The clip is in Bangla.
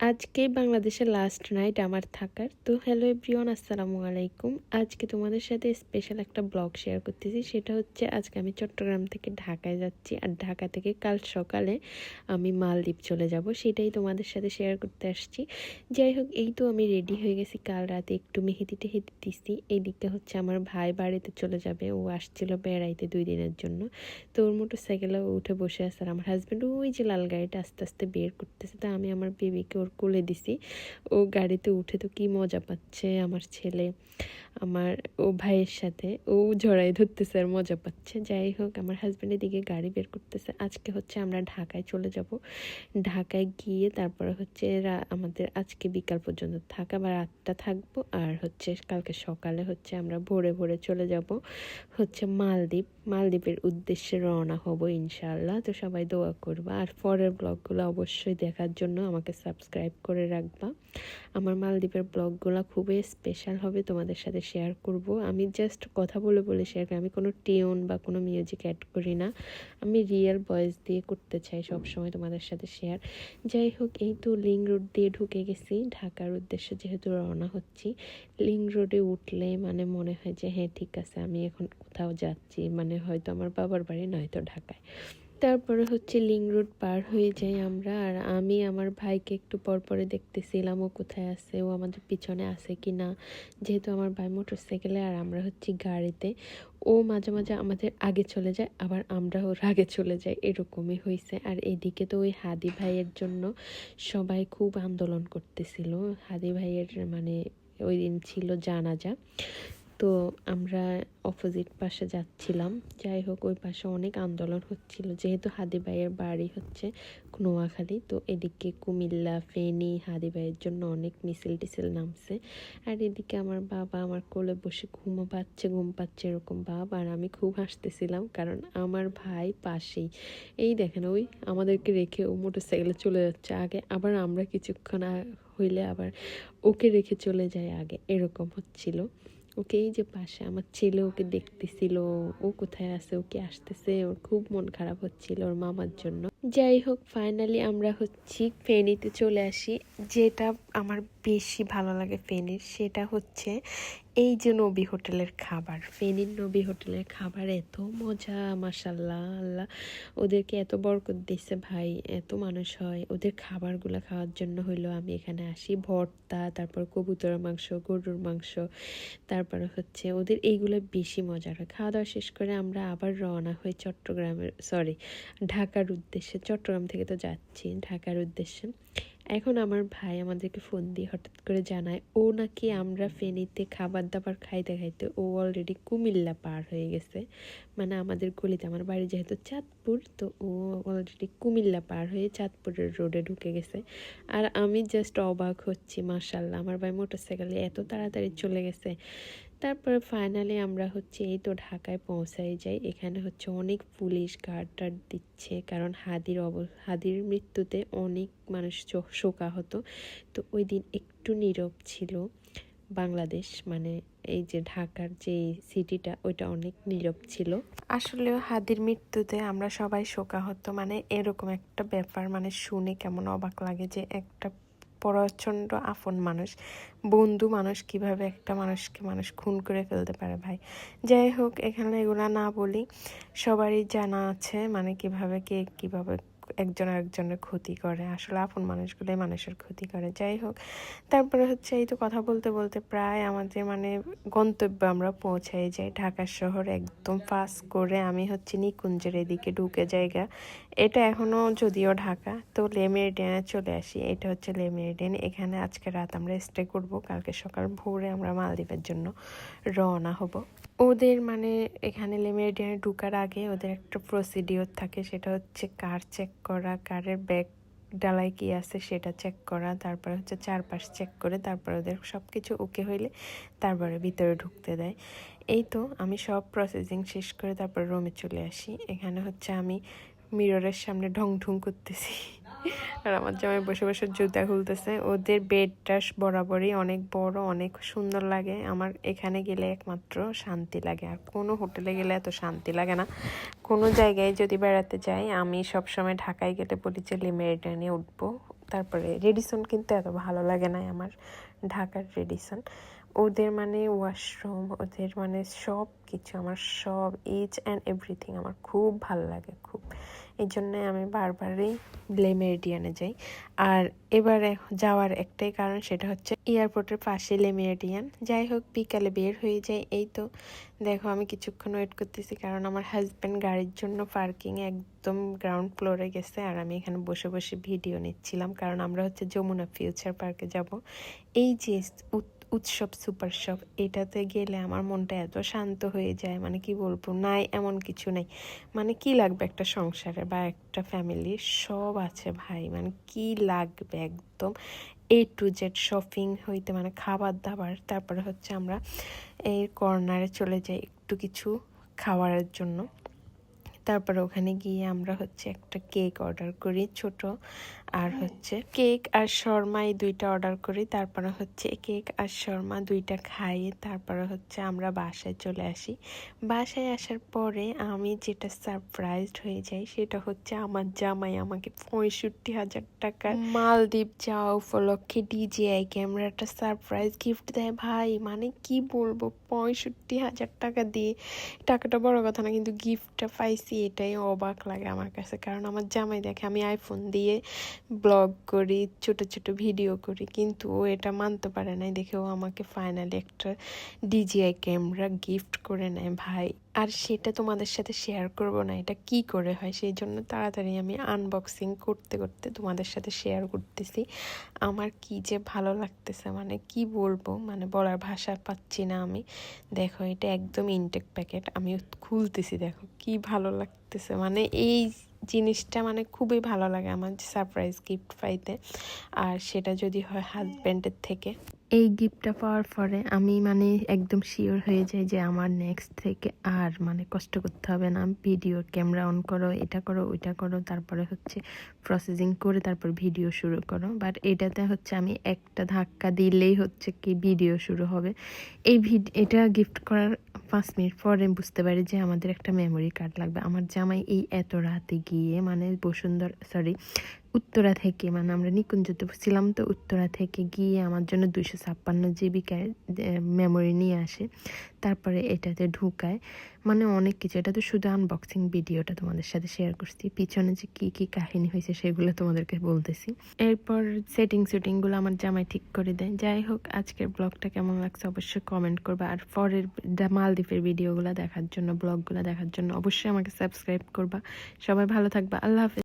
আজকে বাংলাদেশের লাস্ট নাইট আমার থাকার। তো হ্যালো এভরিওয়ান আসসালামু আলাইকুম। আজকে তোমাদের সাথে স্পেশাল একটা ব্লগ শেয়ার করতেছি। সেটা হচ্ছে আজকে আমি চট্টগ্রাম থেকে ঢাকায় যাচ্ছি। আর ঢাকা থেকে কাল সকালে আমি মালদ্বীপ চলে যাব। সেটাই তোমাদের সাথে শেয়ার করতে আসছি। যাই হোক, এই তো আমি রেডি হয়ে গেছি। কাল রাতে একটু মেহেদি টেহেদি দিছি। এইদিকে হচ্ছে আমার ভাই বাড়িতে চলে যাবে। ও আসছিল বেড়াইতে দুই দিনের জন্য। তো ওর মোটর সাইকেলে উঠে বসে আছে। আর আমার হাজব্যান্ড ওই যে লাল গাড়িটা আস্তে আস্তে বের করতেছে। তো আমি আমার বেবিকে ওর কোলে দিছি। ও গাড়িতে উঠে তো কি মজা পাচ্ছে আমার ছেলে। আমার ও ভাইয়ের সাথে, ও জড়াই ধরতেছে আর মজা পাচ্ছে। যাই হোক, আমার হাজব্যান্ডের দিকে গাড়ি বের করতেছে। আজকে হচ্ছে আমরা ঢাকায় চলে যাব। ঢাকায় গিয়ে তারপরে হচ্ছে আমাদের আজকে বিকাল পর্যন্ত থাকা বা রাতটা থাকব। আর হচ্ছে কালকে সকালে হচ্ছে আমরা ভোরে ভোরে চলে যাব হচ্ছে মালদ্বীপ। মালদ্বীপের উদ্দেশ্যে রওনা হব ইনশাআল্লাহ। তো সবাই দোয়া করবা। আর পরের ব্লগগুলো অবশ্যই দেখার জন্য আমাকে সাবস্ক্রাইব করে রাখবা। আমার মালদ্বীপের ব্লগগুলো খুবই স্পেশাল হবে তোমাদের সাথে শেয়ার করব। আমি জাস্ট কথা বলে বলে শেয়ার করি। আমি কোনো টিউন বা কোনো মিউজিক অ্যাড করি না। আমি রিয়েল ভয়েস দিয়ে করতে চাই সব সময় তোমাদের সাথে শেয়ার যাই হোক, এই তো লিং রোড দিয়ে ঢুকে গেছি। ঢাকার উদ্দেশ্যে যেহেতু রওনা হচ্ছি লিং রোডে উঠলে মানে মনে হয় যে হ্যাঁ ঠিক আছে, আমি এখন কোথাও যাচ্ছি। মানে হয়তো আমার বাবার বাড়ি, নয়তো ঢাকায়। তারপরে হচ্ছে লিং রোড পার হয়ে যাই আমরা। আর আমি আমার ভাইকে একটু পর পরে দেখতেছিলাম, ও কোথায় আছে, ও আমাদের পিছনে আছে কি না। যেহেতু আমার ভাই মোটর সাইকেলে আর আমরা হচ্ছি গাড়িতে, ও মাঝে মাঝে আমাদের আগে চলে যায়, আবার আমরা ওর আগে চলে যাই। এরকমই হয়েছে আর এদিকে তো ওই হাদি ভাইয়ের জন্য সবাই খুব আন্দোলন করতেছিল। হাদি ভাইয়ের মানে ওই দিন ছিল জানাজা। তো আমরা অপোজিট পাশে যাচ্ছিলাম। যাই হোক, ওই পাশে অনেক আন্দোলন হচ্ছিল। যেহেতু হাদি ভাইয়ের বাড়ি হচ্ছে নোয়াখালী তো এদিকে কুমিল্লা, ফেনী হাদি ভাইয়ের জন্য অনেক মিছিল টিছিল নামছে। আর এদিকে আমার বাবা আমার কোলে বসে ঘুমো পাচ্ছে, ঘুম পাচ্ছে এরকম ভাব আর আমি খুব হাসতেছিলাম কারণ আমার ভাই পাশেই। এই দেখেন, ওই আমাদেরকে রেখে ও মোটর সাইকেলে চলে যাচ্ছে। আগে আবার আমরা কিছুক্ষণ হইলে আবার ওকে রেখে চলে যায় আগে, এরকম হচ্ছিল। ওকে এই যে পাশে আমার ছেলে ওকে দেখতেছিল, ও কোথায় আছে ওকে আসতেছে, ওর খুব মন খারাপ হচ্ছিল ওর মামার জন্য। যাই হোক ফাইনালি আমরা হচ্ছি ফেনিতে চলে আসি। যেটা আমার বেশি ভালো লাগে ফেনির, সেটা হচ্ছে এই যে নবী হোটেলের খাবার, ফেনীর নবী হোটেলের খাবার এত মজা মাসাল্লাহ আল্লাহ। ওদেরকে এত বরকত দিচ্ছে ভাই, এত মানুষ হয়। ওদের খাবারগুলো খাওয়ার জন্য হইল আমি এখানে আসি। ভর্তা, তারপর কবুতরের মাংস, গরুর মাংস, তারপর হচ্ছে ওদের এইগুলো বেশি মজার হয়। খাওয়া দাওয়া শেষ করে আমরা আবার রওনা হই চট্টগ্রামের সরি ঢাকার উদ্দেশ্যে। চট্টগ্রাম থেকে তো যাচ্ছি ঢাকার উদ্দেশ্যে। এখন আমার ভাই আমাদেরকে ফোন দিয়ে হঠাৎ করে জানায়, ও নাকি আমরা ফেনীতে খাবার দাবার খাইতে খাইতে ও অলরেডি কুমিল্লা পার হয়ে গেছে। মানে আমাদের গলিতে, আমার বাড়ি যেহেতু চাঁদপুর, তো ও অলরেডি কুমিল্লা পার হয়ে চাঁদপুরের রোডে ঢুকে গেছে। আর আমি জাস্ট অবাক হচ্ছি মার্শাল্লাহ আমার ভাই মোটরসাইকেলে এত তাড়াতাড়ি চলে গেছে। তারপরে ফাইনালি আমরা হচ্ছে এই তো ঢাকায় পৌঁছাই যাই। এখানে হচ্ছে অনেক পুলিশ গার্ড টার্ড দিচ্ছে, কারণ হাদির অব, হাদির মৃত্যুতে অনেক মানুষ চো- শোকাহত। তো ওই দিন একটু নীরব ছিল বাংলাদেশ মানে এই যে ঢাকার যে সিটিটা ওইটা অনেক নীরব ছিল। আসলেও হাদির মৃত্যুতে আমরা সবাই শোকাহত মানে এরকম একটা ব্যাপার মানে শুনে কেমন অবাক লাগে যে একটা প্রচণ্ড আপন মানুষ। বন্ধু মানুষ কীভাবে একটা মানুষকে মানুষ খুন করে ফেলতে পারে ভাই? যাই হোক, এখানে এগুলা না বলি। সবারই জানা আছে মানে কীভাবে কে কীভাবে একজন আরেকজনের ক্ষতি করে। আসলে আপন মানুষগুলোই মানুষের ক্ষতি করে। যাই হোক, তারপরে হচ্ছে এই তো কথা বলতে বলতে প্রায় আমাদের মানে গন্তব্যে আমরা পৌঁছাই যাই। ঢাকা শহর একদম পাস করে আমি হচ্ছে নিকুঞ্জের এদিকে ঢুকে জায়গা এটা এখনও যদিও ঢাকা, তো লেমেরিডিয়ানে চলে আসি। এটা হচ্ছে লেমেরিডিয়ান এখানে আজকে রাত আমরা স্টে করব। কালকে সকাল ভোরে আমরা মালদ্বীপের জন্য রওনা হব। ওদের মানে এখানে লেমেরিডিয়ানে ঢুকার আগে ওদের একটা প্রসিডিওর থাকে, সেটা হচ্ছে কার চেক করা, কারের ব্যাগ ডালায় কি আছে সেটা চেক করা, তারপরে হচ্ছে চারপাশ চেক করে, তারপরে ওদের সব কিছু ওকে হইলে তারপরে ভিতরে ঢুকতে দেয়। এই তো আমি সব প্রসেসিং শেষ করে তারপর রুমে চলে আসি। এখানে হচ্ছে আমি মিররের সামনে ঢং ঢং করতেছি। আর আমার জামাই বসে বসে জুতা খুলতেছে। ওদের বেডটা বরাবরই অনেক বড়, অনেক সুন্দর লাগে। আমার এখানে গেলে একমাত্র শান্তি লাগে। আর কোনো হোটেলে গেলে এত শান্তি লাগে না। কোনো জায়গায় যদি বেড়াতে যাই, আমি সবসময় ঢাকায় গেলে বলি যে লিমেরিডানে উঠবো। তারপরে রেডিসন কিন্তু এত ভালো লাগে না আমার ঢাকার রেডিসন। ওদের মানে ওয়াশরুম ওদের মানে সব কিছু আমার সব ইচ অ্যান্ড এভরিথিং আমার খুব ভালো লাগে, খুব। এই জন্যে আমি বারবারই লে মেরিডিয়ানে যাই। আর এবারে যাওয়ার একটাই কারণ সেটা হচ্ছে এয়ারপোর্টের পাশে লে মেরিডিয়ান যাই হোক, বিকালে বের হয়ে যায় এই তো, দেখো আমি কিছুক্ষণ ওয়েট করতেছি কারণ আমার হাজব্যান্ড গাড়ির জন্য পার্কিং একদম গ্রাউন্ড ফ্লোরে গেছে আর আমি এখানে বসে বসে ভিডিও নিচ্ছিলাম কারণ আমরা হচ্ছে যমুনা ফিউচার পার্কে যাব। এই যে উৎসব সুপার শপ এটাতে গেলে আমার মনটা এত শান্ত হয়ে যায়। মানে কি বলব? নাই, এমন কিছু নেই। মানে কি লাগবে একটা সংসারে বা একটা ফ্যামিলির সব আছে ভাই। মানে কি লাগবে একদম? এ টু জেড শপিং হইতে মানে খাবার দাবার। তারপরে হচ্ছে আমরা এই কর্নারে চলে যাই একটু কিছু খাওয়ার জন্য। তারপরে ওখানে গিয়ে আমরা হচ্ছে একটা কেক অর্ডার করি ছোট, আর হচ্ছে কেক আর শর্মা এই দুইটা অর্ডার করি, তারপরে হচ্ছে কেক আর শর্মা দুইটা খাইয়ে তারপরে হচ্ছে আমরা বাসায় চলে আসি। বাসায় আসার পরে আমি যেটা সারপ্রাইজড হয়ে যাই সেটা হচ্ছে আমার জামাই আমাকে পঁয়ষট্টি হাজার টাকার মালদ্বীপ যাওয়া উপলক্ষে ডিজিআই ক্যামেরাটা সারপ্রাইজ গিফট দেয়। ভাই মানে কি বলব? পঁয়ষট্টি হাজার টাকা দিয়ে, টাকাটা বড় কথা না, কিন্তু গিফটটা পাইছি এটাই অবাক লাগে আমার কাছে। কারণ আমার জামাই দেখে আমি আইফোন দিয়ে ব্লগ করি, ছোট ছোট ভিডিও করি, কিন্তু ও এটা মানতে পারে নাই। দেখে ও আমাকে ফাইনালি একটা ডিজিআই ক্যামেরা গিফট করে নেয়, ভাই। আর সেটা তোমাদের সাথে শেয়ার করব না, এটা কি করে হয় সেই জন্য তাড়াতাড়ি আমি আনবক্সিং করতে করতে তোমাদের সাথে শেয়ার করতেছি। আমার কি যে ভালো লাগতেছে মানে কি বলব মানে বলার ভাষা পাচ্ছি না আমি। দেখো, এটা একদম ইনটেক প্যাকেট আমি খুলতেছি, দেখো কি ভালো লাগতেছে। মানে এই জিনিসটা মানে খুবই ভালো লাগে আমার সারপ্রাইজ গিফট পাইতে। আর সেটা যদি হয় হাজব্যান্ডের থেকে। এই গিফটটা পাওয়ার পরে আমি মানে একদম শিওর হয়ে যাই যে আমার নেক্সট থেকে আর মানে কষ্ট করতে হবে না। ভিডিও ক্যামেরা অন করো, এটা করো, ওইটা করো, তারপরে হচ্ছে প্রসেসিং করে তারপর ভিডিও শুরু করো। বাট এটাতে হচ্ছে আমি একটা ধাক্কা দিলেই হচ্ছে কি ভিডিও শুরু হবে। এই ভিড এটা গিফট করার পাঁচ মিনিট পরে বুঝতে পারি যে আমাদের একটা মেমোরি কার্ড লাগবে। আমার জামাই এই এত রাতে গিয়ে মানে বসুন্ধর সরি উত্তরা থেকে মানে আমরা নিকুঞ্জতে ছিলাম তো উত্তরা থেকে গিয়ে আমার জন্য দুইশো ছাপ্পান্ন জিবি মেমোরি নিয়ে আসে। তারপরে এটাতে ঢুকায়। মানে অনেক কিছু, এটা তো শুধু আনবক্সিং ভিডিওটা তোমাদের সাথে শেয়ার করছি। পিছনে যে কি কি কাহিনী হয়েছে সেগুলো তোমাদেরকে বলতেছি। এরপর সেটিং সুটিংগুলো আমার জামাই ঠিক করে দেয়। যাই হোক, আজকের ব্লগটা কেমন লাগছে অবশ্যই কমেন্ট করবা। আর পরের মালদ্বীপের ভিডিওগুলো দেখার জন্য ব্লগগুলো দেখার জন্য অবশ্যই আমাকে সাবস্ক্রাইব করবা। সবাই ভালো থাকবা। আল্লাহ হাফেজ।